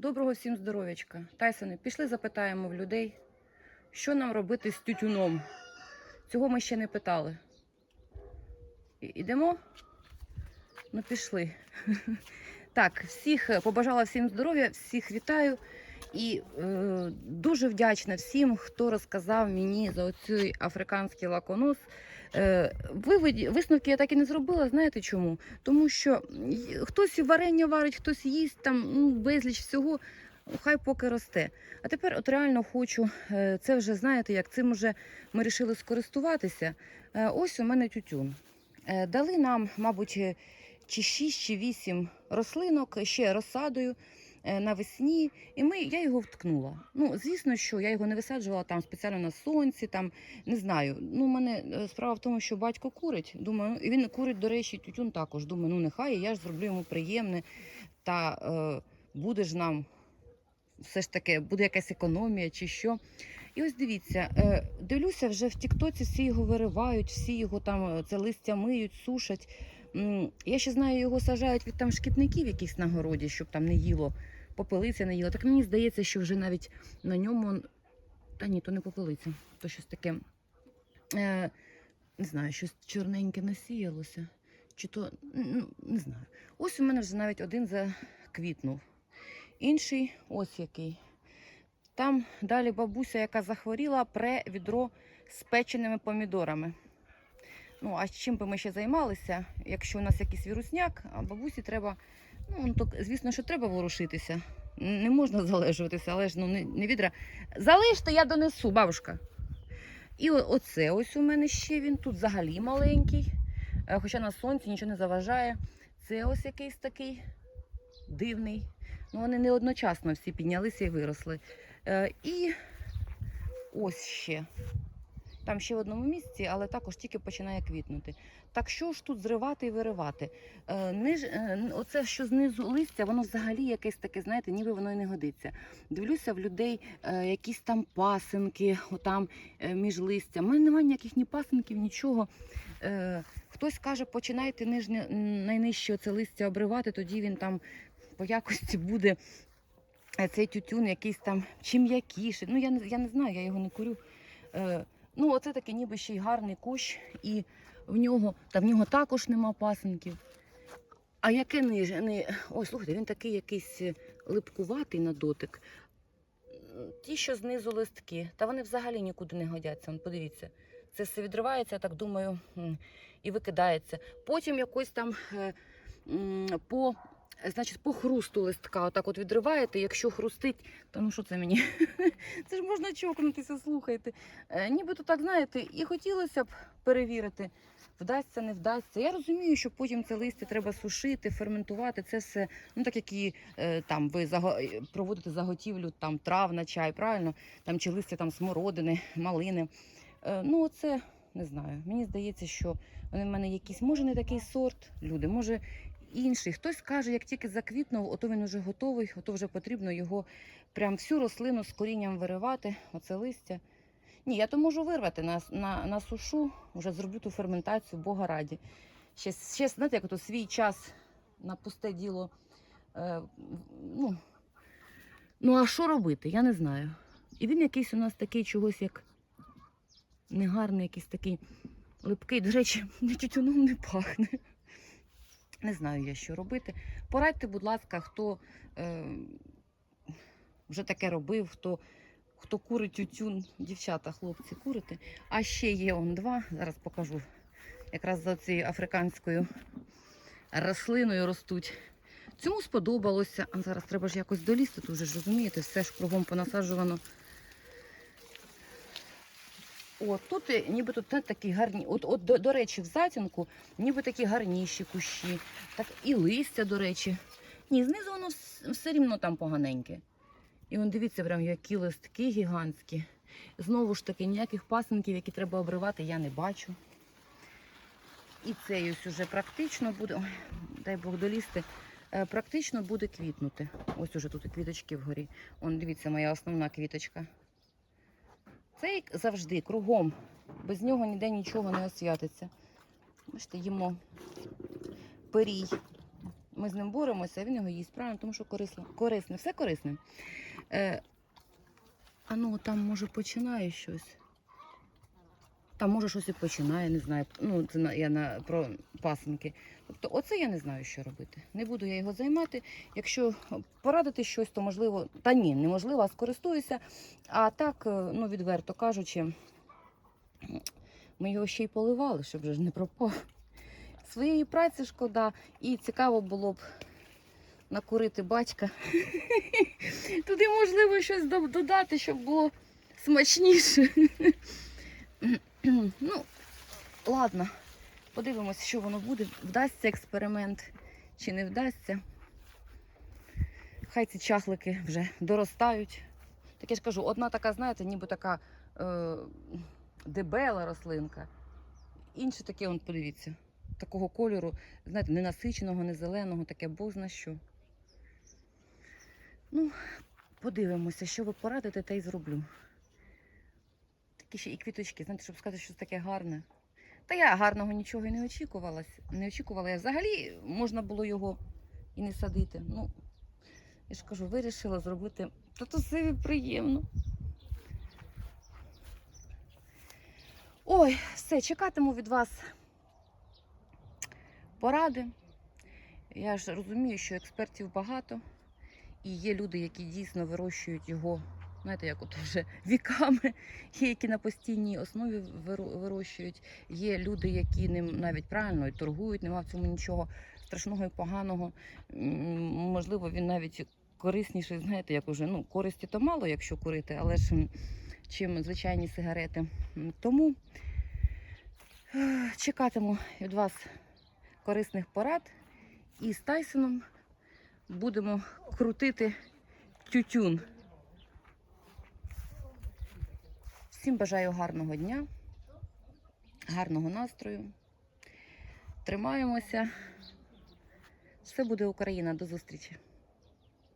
Доброго всім здоров'ячка. Тайсони, пішли запитаємо в людей, що нам робити з тютюном. Цього ми ще не питали. Ідемо? Ну, пішли. Так, всіх е, побажала всім здоров'я, всіх вітаю. І е, дуже вдячна всім, хто розказав мені за оцей африканський лаконос. Е, виводі- висновки я так і не зробила. Знаєте чому? Тому що хтось варення варить, хтось їсть там ну, безліч всього. Хай поки росте. А тепер от реально хочу, е, це вже знаєте, як цим вже ми вирішили скористуватися. Е, Ось у мене тютюн. Е, Дали нам, мабуть, чи 6, чи 8 рослинок ще розсадою навесні, і ми, я його вткнула. Ну, звісно, що я його не висаджувала там спеціально на сонці, там не знаю. Ну, мене е, справа в тому, що батько курить. Думаю, і він курить, до речі, тютюн також. Думаю, ну нехай я ж зроблю йому приємне. Та е, буде ж нам все ж таки, буде якась економія чи що. І ось дивіться, е, дивлюся, вже в Тіктоці всі його виривають, всі його там е, це листя миють, сушать. Я ще знаю, його сажають від там шкідників якихось на городі, щоб там не їло, попелиця не їла. Так мені здається, що вже навіть на ньому. Та ні, то не попелиця, то щось таке. Е, не знаю, щось чорненьке насіялося. Чи то ну, не знаю. Ось у мене вже навіть один заквітнув. Інший ось який. Там далі бабуся, яка захворіла, пре відро з печеними помідорами. Ну, а чим би ми ще займалися, якщо у нас якийсь вірусняк, а бабусі треба, ну, ну, то, звісно, що треба ворушитися. Не можна залежуватися, але ж ну, не, не відра. Залиште, я донесу, бабушка. І оце ось у мене ще він тут взагалі маленький, е, хоча на сонці нічого не заважає. Це ось якийсь такий дивний. Ну, вони не одночасно всі піднялися і виросли. Е, і ось ще. Там ще в одному місці, але також тільки починає квітнути. Так що ж тут зривати і виривати? Е, ниж, е, оце, що знизу листя, воно взагалі якесь таке, знаєте, ніби воно і не годиться. Дивлюся в людей е, якісь там пасинки, отам е, між листя. У мене немає ніяких ні пасинків, нічого. Е, хтось каже, починайте нижнє, найнижче це листя обривати, тоді він там по якості буде е, цей тютюн якийсь там чи м'якіший. Ну, я я не знаю, я його не курю. Е, ну, оце такий ніби ще й гарний кущ, і в нього, та в нього також нема пасинків. А яке ниже? Не... Ой, слухайте, він такий якийсь е, липкуватий на дотик. Ті, що знизу листки, та вони взагалі нікуди не годяться. Подивіться. Це все відривається, я так думаю, і викидається. Потім якось там е, по, значить, по хрусту листка, отак от відриваєте, якщо хрустить, то ну що це мені? Це ж можна чокнутися, слухайте. Е, Нібито так, знаєте, і хотілося б перевірити, вдасться, не вдасться. Я розумію, що потім це листя треба сушити, ферментувати. Це все, ну так як і е, там ви е, проводите заготівлю там трав на чай, правильно? Там чи листя там смородини, малини. Ну, оце не знаю. Мені здається, що вони в мене якісь, може, не такий сорт, люди, може. Інший. Хтось каже, як тільки заквітнув, ото він вже готовий, ото вже потрібно його прям всю рослину з корінням виривати, оце листя. Ні, я то можу вирвати на, на, на сушу, вже зроблю ту ферментацію, Бога раді. Ще, ще знаєте, як ото свій час на пусте діло. Е, ну, ну, а що робити? Я не знаю. І він якийсь у нас такий чогось як негарний, якийсь такий липкий. До речі, тютюном не пахне. Не знаю я, що робити. Порадьте, будь ласка, хто е, вже таке робив, хто, хто курить тютюн, дівчата, хлопці, курите. А ще є он два, зараз покажу. Якраз за цією африканською рослиною ростуть. Цьому сподобалося. А зараз треба ж якось долізти, тут вже ж розумієте, все ж кругом понасаджувано. О, тут е, ніби тут та- такі гарні. От, от до, до речі, в затінку ніби такі гарніші кущі. Так і листя, до речі. Ні, знизу воно все рівно там поганеньке. І он дивіться, прям які листки гігантські. Знову ж таки, ніяких пасинків, які треба обривати, я не бачу. І цей ось уже практично буде. Ой, дай Бог долізти. Е, Практично буде квітнути. Ось уже тут квіточки вгорі. Он, дивіться, моя основна квіточка. Цей завжди кругом. Без нього ніде нічого не освятиться. Бачите, їмо перій. ми з ним боремося, а він його їсть правильно, тому що корисно. Корисне, все корисне. Е, а ну, там, може, починає щось. Там, може, щось і починає, не знаю. Ну, це я на, про пасенки. Тобто, оце я не знаю, що робити. Не буду я його займати. Якщо порадити щось, то можливо, та ні, неможливо, а скористуюся. А так, е, ну, відверто кажучи, ми його ще й поливали, щоб вже ж не пропав. Своєї праці шкода, і цікаво було б накурити батька. Туди можливо щось додати, щоб було смачніше. ну, ладно, подивимося, що воно буде. Вдасться експеримент чи не вдасться. Хай ці чахлики вже доростають. Так я ж кажу, одна така, знаєте, ніби така е, дебела рослинка. Інше таке, он, подивіться, такого кольору, знаєте, не насиченого, не зеленого, таке бозна що. Ну, подивимося, що ви порадите, те й зроблю. Такі ще і квіточки, знаєте, щоб сказати, що це таке гарне. Та я гарного нічого і не очікувала. Не очікувала. Я взагалі можна було його і не садити. Ну, я ж кажу, вирішила зробити татусеві приємно. Ой, все, чекатиму від вас поради. Я ж розумію, що експертів багато, і є люди, які дійсно вирощують його, знаєте, як от вже віками, є, які на постійній основі вирощують, є люди, які ним навіть правильно і торгують, нема в цьому нічого страшного і поганого. Можливо, він навіть корисніший, знаєте, як уже ну, користі то мало, якщо курити, але ж чим звичайні сигарети. Тому чекатиму від вас корисних порад. І з Тайсоном будемо крутити тютюн. Всім бажаю гарного дня, гарного настрою. Тримаємося. Все буде Україна. До зустрічі!